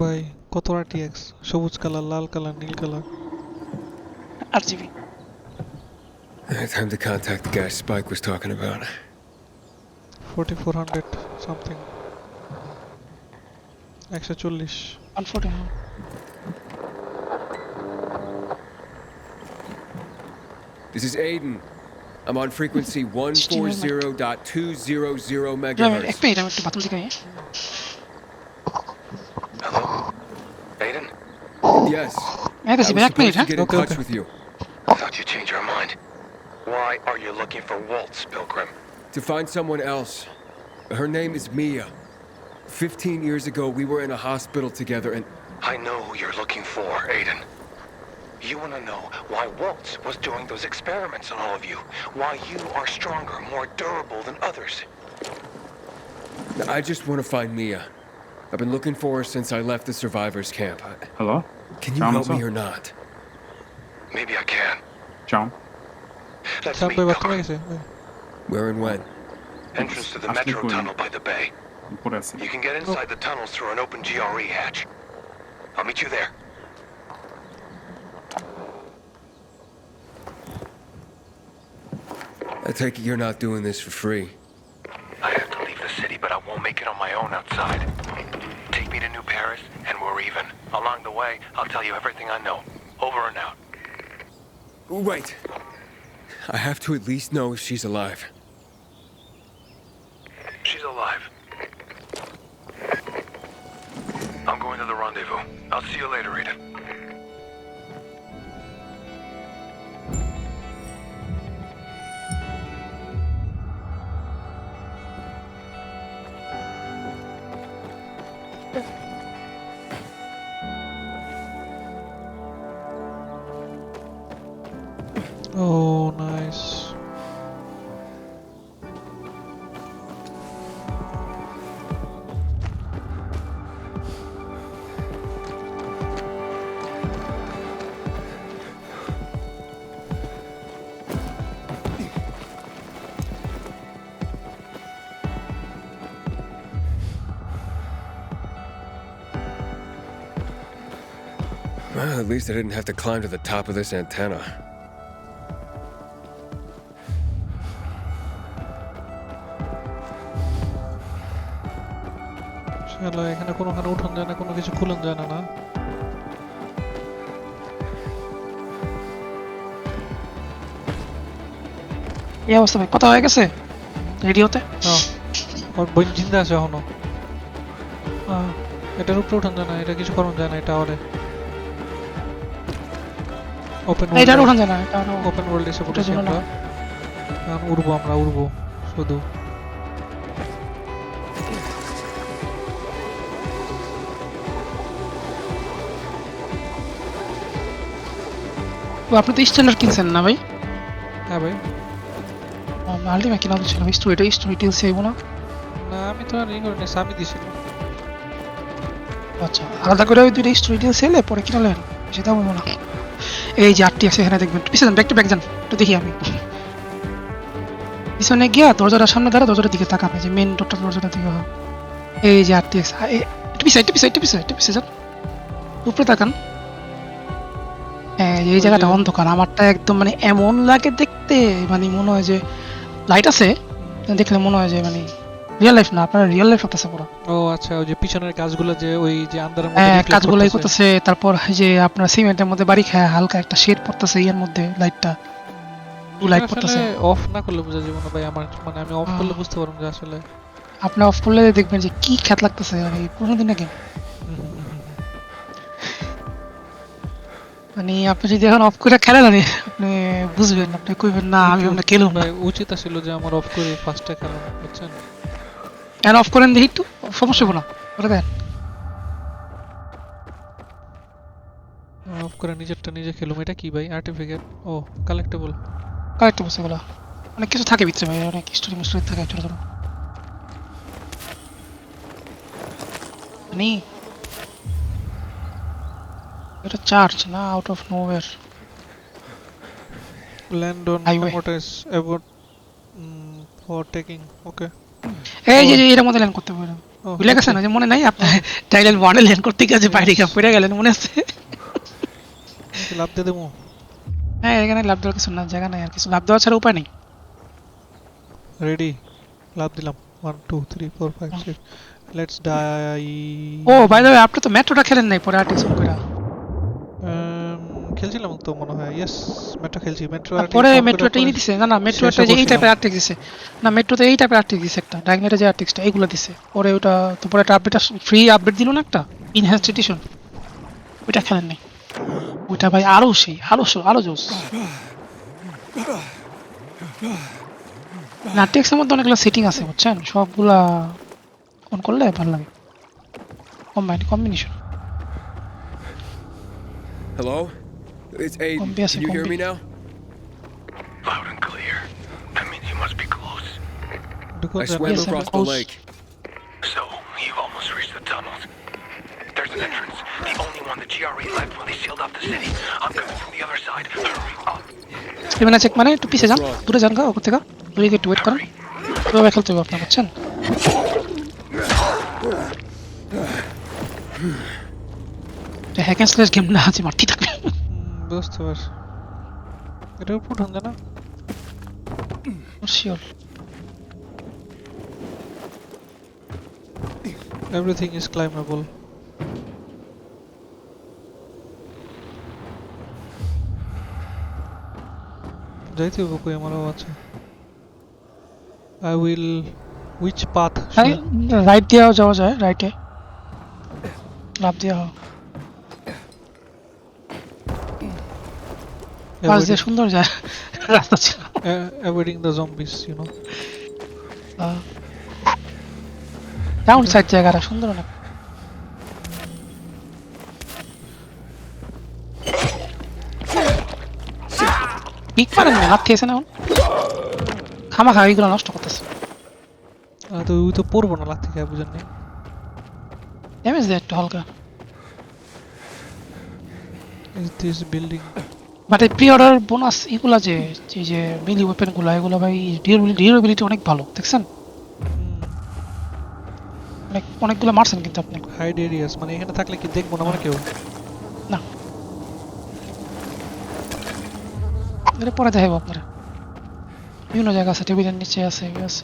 ভাই কত আরটিএক্স সবুজ কালার লাল colour Neil colour R GB Time to contact the guy Spike was talking about. Forty four hundred something একশো চল্লিশ one forty This is Aiden. I'm on frequency 140.200 এক megahertz. Oh. Yes. Yeah, I was blackmail, supposed get in Okay, touch okay. with you Thought you your mind. Why are you looking for Waltz, Pilgrim? to find someone else. Her name is Mia. Fifteen years ago, we were in a hospital together, and I know who you're looking for, Aiden. You want to know why Waltz was doing those experiments on all of you. Why you are stronger, more durable than others. I just want to find Mia. I've been looking for her since I left the survivors' camp. Hello? Can you help me or not? Maybe I can. John? Let's meet. Where and when? Entrance to the metro tunnel by the bay. You can get inside the tunnels through an open GRE hatch. I'll meet you there. I take it you're not doing this for free. I have to leave the city, but I won't make it on my own outside we're even. Along the way, I'll tell you everything I know. Over and out. Wait. I have to at least know if she's alive. She's alive. I'm going to the rendezvous. I'll see you later, Rita. Well, at least I didn't have to climb to the top of this antenna. শালা এখানে কোনোখানে উঠান যায় না কোনো কিছু খুলন যায় না না? এই অবস্থা ভাই কথা হয়ে গেছে? রেডিওতে? না ওর বোন জিন্দা আছে এখনও। আহ, এটার উপরে উঠান যায় না এটা কিছু করণ যায় না এটা আওয়ারে ওপেন এটা ওঠান যায় না এটা আরও ওপেন ওয়ার্ল্ড এসে পড়েছি আমরা। এখন উড়বো আমরা উড়বো শুধু। আপনি তো স্ট্যান্ডার্ড কিনছেন না ভাই? হ্যাঁ ভাই। আলটিমা কিনা ছিল স্টোরি এটা স্টোরি টেলস আইবো না না আমি তো আর ই করিনি স্বামী দিছিল। আচ্ছা আলাদা করে ওই দুইটা স্টোরি টেলস এলে পরে কিনালেন? সেটা বলব না। এই যে আটটি আছে, এখানে দেখবেন। পিছনে ব্যাক টু ব্যাক যান, একটু দেখি আমি। পিছনে গিয়া দরজাটার সামনে দাঁড়া, দরজাটার দিকে তাকাবে, যে মেন ডোরটা দরজাটার দিকে হয়। এই যে আটটি আছে একটু পিছিয়ে একটু পিছিয়ে একটু পিছিয়ে একটু পিছিয়ে যান। উপরে তাকান। হ্যাঁ এই জায়গাটা অন্ধকার, আমারটা একদম মানে এমন লাগে দেখতে মানে মনে হয় যে লাইট আছে, দেখলে মনে হয় যে মানে রিয়েল লাইফ না আপনার রিয়েল লাইফ হতেছে পুরো। ও আচ্ছা ওই যে পিছনের কাজগুলো যে ওই যে আন্দারের মধ্যে হ্যাঁ করতেছে। তারপর যে আপনার সিমেন্টের মধ্যে বাড়ি খায় হালকা একটা শেড পড়তেছে ইয়ের মধ্যে লাইটটা টু লাইট পড়তেছে। অফ না করলে বোঝা যাবে না ভাই আমার মানে আমি অফ করলে বুঝতে পারব যে আসলে। আপনি অফ করলে দেখবেন যে কি খ্যাত লাগতেছে মানে পুরোনো দিনে গেম মানে আপনি যদি এখন অফ করে খেলেন আপনি বুঝবেন আপনি কইবেন না আমি আপনার খেলুম না। উচিত ছিল যে আমার অফ করে ফার্স্টে খেলা বুঝছেন? এখন অফ করেন দেখি একটু সমস্যা হব না করে দেন। অফ করে নিজেরটা নিজে খেলুম এটা কি ভাই? আর্টিফিকেট ও কালেক্টেবল কারেক্ট বসে গুলো অনেক কিছু থাকে ভিতরে ভাই অনেক স্টোরি মিস্টোরি থাকে ছোট ছোট। মানে এটা চার্জ না out of nowhere land on Highway. About for taking okay এই যে এর মধ্যে ল্যান্ড করতে পারেন ভুলে গেছেন যে মনে নাই আপনার? টাইলের ওয়ানে ল্যান্ড করতে গিয়ে বাইরে গিয়ে পড়ে গেলেন মনে আছে? লাভ দিয়ে দেবো? হ্যাঁ এখানে লাভ দেওয়ার কিছু না জায়গা নাই আর কিছু। লাভ দেওয়া ছাড়া উপায় নেই। রেডি লাভ দিলাম। One two three four five six let's die oh by the আপনি তো মেট্রোটা খেলেন নাই পরে আর্টিক্স করে খেলছিলাম তো মনে হয় ইয়েস মেট্রো খেলছি মেট্রো পরে মেট্রোটা ইনি দিছে না না মেট্রোটা যে এই টাইপের আর্টিক্স দিছে না মেট্রোতে এই টাইপের আর্টিক্স দিছে একটা ডাইগনেটে যে আর্টিক্সটা এইগুলো দিছে পরে ওটা তো পরে একটা আপডেট ফ্রি আপডেট দিল না একটা? ইনহ্যান্স এডিশন ওইটা খেলেন নাই। ওইটা ভাই আরও সেই আরও সো আরও জোস। না আর্টিক্সের মধ্যে অনেকগুলো সেটিং আছে বুঝছেন? সবগুলা অন করলে ভালো লাগে। Combine combination Hello? It's Aiden. Combi আছে, Can you hear combi. me now? Loud and clear. That means you must be close. ঢুকো I swam Yes, I'm across the close. lake. So, you've almost reached the tunnels. There's an entrance. The only one the GRE left when they sealed off the city. I'm coming from the other side. Hurry up. স্ক্রিমিনা check মানে একটু পিছিয়ে যান দূরে যান গা ওপর থেকে দূরে গিয়ে একটু ওয়েট করেন এভাবে খেলতে হবে আপনার বুঝছেন হ্যাক অ্যান্ড স্ল্যাশ গেম না আছে মারতে থাকবে বুঝতে পারছি এটা উপর উঠান না শিওর। এভরিথিং ইজ ক্লাইমেবল যাইতে হবে, কই আমারও আছে। I will which path right দিয়েও যাওয়া যায় রাইটে লাভ দেওয়া হয় পাশ দিয়ে সুন্দর যায় রাস্তা ছিল avoiding the zombies you know down side জায়গাটা সুন্দর অনেক ঠিক পারেন না হাত খেয়েছে না এখন খামা খা এইগুলো নষ্ট করতেছে তো ওই তো পড়ব না লাগ থেকে বুঝেন নি ড্যামেজ দেয় একটু হালকা ইজ দিস বিল্ডিং বাট এই প্রি অর্ডার বোনাস এগুলা যে এই যে মিলি ওয়েপেনগুলো এগুলো ভাই ডিউরেবিলিটি অনেক ভালো দেখছেন? অনেক অনেকগুলো মারছেন কিন্তু আপনি। হাইড এরিয়াস মানে এখানে থাকলে কি দেখব না মানে কেউ? না। এটা পরে দেখাবো আপনারা। বিভিন্ন জায়গা আছে টেবিলের নিচে আছে আছে।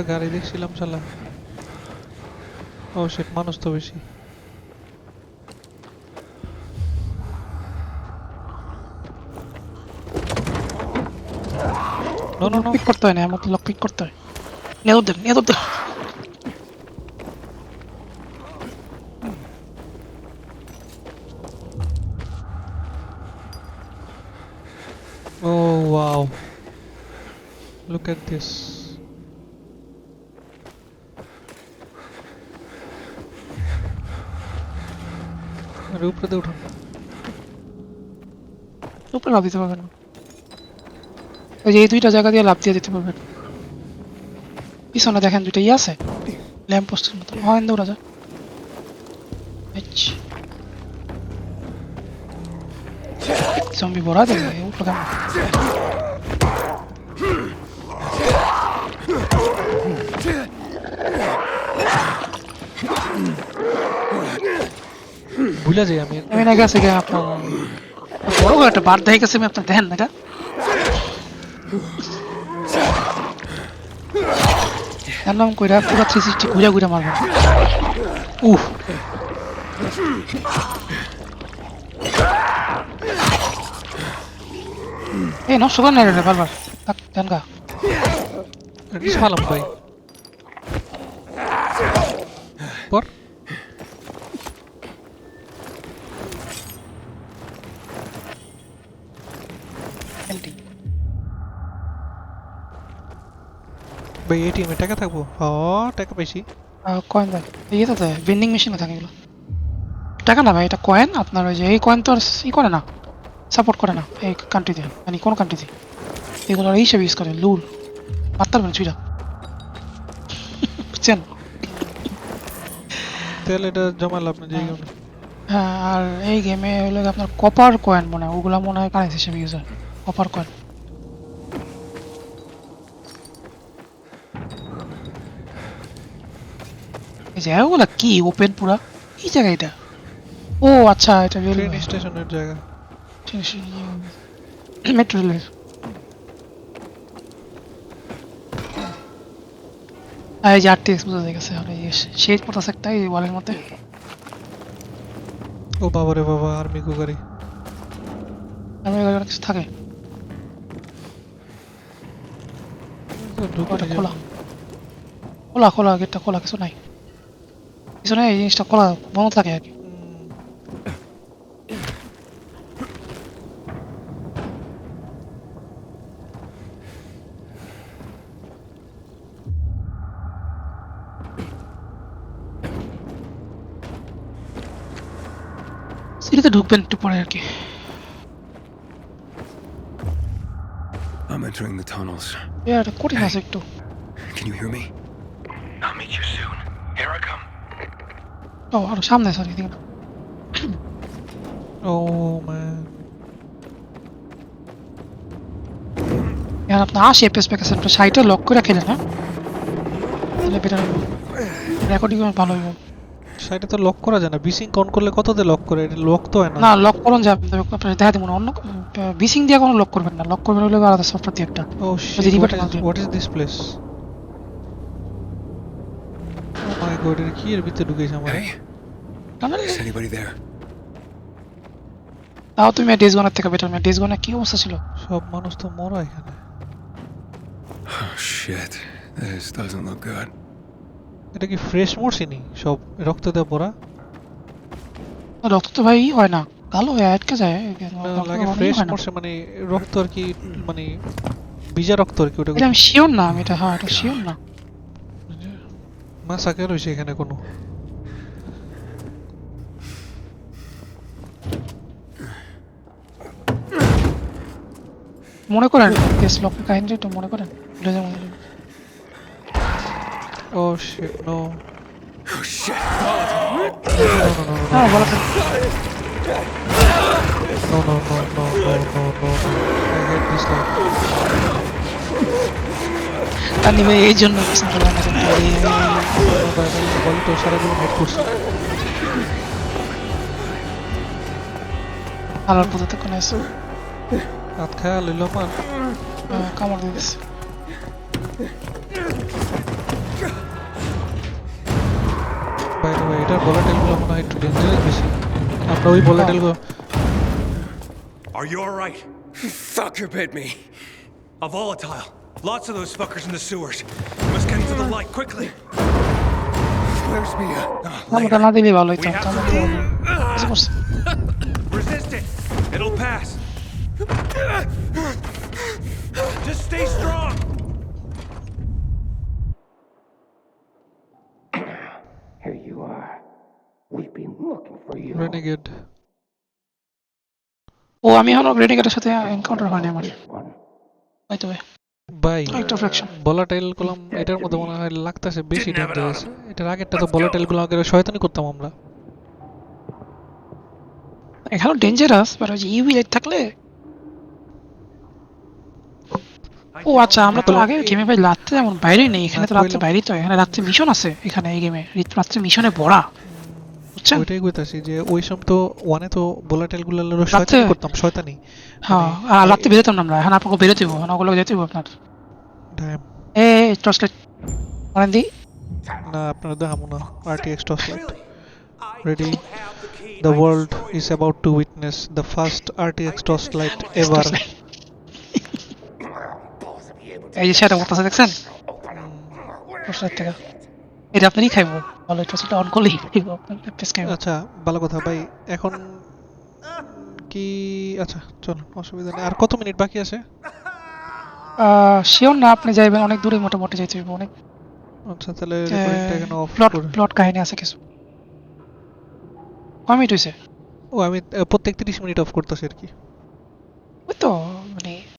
একটা গাড়ি দেখছিলাম শালা। ও সেট মানুষ তো বেশি। নো নো নো পিক করতে হয় না আমার লক পিক করতে হয়। নেদর দেন নেদর দেন Oh wow. Look at this. আরে উপরে দিয়ে উঠান উপরে লাভ দিতে পারবেন না ওই যে এই দুইটা জায়গা দিয়ে লাভ দিয়ে দিতে পারবেন পিছনে দেখেন দুইটা ইয়ে আছে ল্যাম্প পোস্টের মতো হয় দৌড়া যায় জম্বি বড়া দেবে উপরে কেমন ভুলে যাই আমি। আমি না গেছে গিয়ে আপনার বড় করে একটা বার দেখে গেছে আমি আপনার দেখেন না এরকম কইরা পুরো থ্রি সিক্সটি ঘুরে ঘুরে মারবেন। উহ এই, নষ্ট করেন না এটা, বারবার। দেন গা। কিছু পালাম ভাই পর। ভাই এটিএমে টাকা থাকব? হ টাকা পাইছি। কয়েন ভাই এই তো ভেন্ডিং মেশিনে থাকে এগুলো। টাকা না ভাই এটা কয়েন আপনার ওই যে এই কয়েন তো আর ই করে না। সাপোর্ট করে না এই কান্ট্রিতে মানে কোন কান্ট্রিতে এগুলো এই হিসেবে ইউজ করে লুল। মারতে পারবেন চুইরা বুঝছেন? তাহলে এটা জমা লাভ না যে হ্যাঁ। আর এই গেমে হলো আপনার কপার কয়েন মনে হয়। ওগুলা মনে হয় কারেন্সি হিসেবে ইউজ হয়। কপার কয়েন এই যে ওগুলা কি? ওপেন পুরা? কি জায়গা এটা? ও আচ্ছা এটা ট্রেন স্টেশনের জায়গা। মেট্রো রেলের আর এই যে আটটি এক্সপোজ হয়ে গেছে। আর এই শেষ পড়তেছে একটা এই ওয়ালের মধ্যে। ও বাবা রে বাবা আর্মি গাড়ি। আমি এখানে অনেক কিছু থাকে। খোলা। খোলা খোলা গেটটা খোলা কিছু নাই। কিছু নাই এই জিনিসটা খোলা বন্ধ থাকে আর কি হুম, সিটিতে ঢুকবেন একটু পরে আর কি I'm entering the tunnels. এ এটা কঠিন আছে একটু Can you hear me? I'll meet you soon. Here I come. ও আরও সামনে সরি দিকে না। ও ম্যান এখন আপনার আশি এফএস প্যাকেজ আপনার সাইটে লক করে খেলেন হ্যাঁ? তাহলে বেটার রেকর্ডিং ভালো হইব। সাইডে তো লক করা যায় না। বিসিং অন করলে কততে লক করে? এটা লক তো হয় না। না লক করুন যাবে আপনার দেখা দেবো না। অন্য বিসিং দিয়ে কোনো লক করবেন না। লক করবেন হলে আলাদা সফটওয়্যার দিয়ে একটা। ও। হোয়াট ইজ দিস প্লেস এটা কি এর ভিতরে ঢুকেছে আমার anybody there? তাও তুমি ডেজ গনের থেকে বেটার ডেজ গনের কি অবস্থা ছিল? সব মানুষ তো মরা এখানে। Oh shit. This doesn't look good. এটা কি ফ্রেশ মরছিনি সব রক্ত দিয়ে পড়া? রক্ত তো ভাই হয় না। কালো হয়ে আটকে যায় লাগে ফ্রেশ। মরছে মানে রক্ত আর কি মানে বিজা রক্ত আর কি ওটা এটা আমি শিওর না আমি এটা হ্যাঁ এটা শিওর না। মাসাকের হয়েছে এখানে কোনো মনে করেন কেস লকের কাহিনীটা একটু মনে করেন ভুলে যাব ও শিট নো Oh. হ্যাঁ বলা no no no no no no no I hate this life Tani ভাই এই জন্য কিছু বললাম না কিন্তু এই- বলি তো সারাগুলো হেড করছে আলার পদ্ধতি কোনো এসে রাত খায়া লইল আমার কামড় দিয়ে দিচ্ছে বাইরে ভাই এটার ভলাটাইলগুলো মনে হয় একটু ডেঞ্জারাস বেশি আমরা ওই ভলাটাইলগুলো Are you alright? Fucker bit me. A volatile. Lots of those fuckers in the sewers. We must get into the light quickly. Where's Mia? কামড়টা না দিলেই ভালো হইতো We have কামড় to দিয়ে move. কিছু করছে Resist it. It'll pass. Just stay strong. Here you are. We've been looking for you. রেনেগেড ও আমি এখনো রেডিকেটের সাথে এনকাউন্টার হয়নি আমার One. হয়তো ভাই বাই একটা ফ্র্যাকশন ভলাটাইল কলম এটার মধ্যে মনে হয় লাগতেছে বেশি ডেঞ্জারাস এটার আগেরটা তো ভলাটাইলগুলো আগে শয়তানি করতাম আমরা। এখানেও ডেঞ্জারাস বাট ওই ইউভি লাইট থাকলে? ও আচ্ছা আমরা তো আগে গেমে ভাই রাত্রে যেমন বাইরেই নেই এখানে তো রাত্রে বাইরেই তো এখানে রাত্রে মিশন আছে এখানে এই গেমে রাত্রে মিশনে ভরা। বুঝছেন ওইটাই কইতাছি যে ওই সময় তো ওয়ানে তো ভলাটাইলগুলো শয়তানি করতাম শয়তানি। হ্যাঁ আর রাত্রে বেরোতাম না আমরা এখন আপনাকে বেরোতে হব এখন ওগুলো যেতে হব আপনার। ড্যাম এ টর্চ লাইট অনেক দিই না আপনারা দেখাবো না RTX toss light I Ready? don't have the world destroyed is about to witness the first RTX toss ever. Both of you able to এই যে সেটা করতেছে দেখছেন? এটা আপনারই খাইবো? লাইট অন করলেই আচ্ছা ভালো কথা ভাই এখন কি আচ্ছা চলো অসুবিধা নেই। আর কত মিনিট বাকি আছে? শিওর না আপনি যাইবেন অনেক দূরে মোটামুটি যাইতে হইব অনেক। আচ্ছা তাহলে রেকর্ডিংটা এখানে অফ প্লট প্লট কাহিনী আছে কিছু। কমিট হয়েছে ও আমি প্রত্যেক 30 মিনিট অফ করতেছি আর কি। ওই তো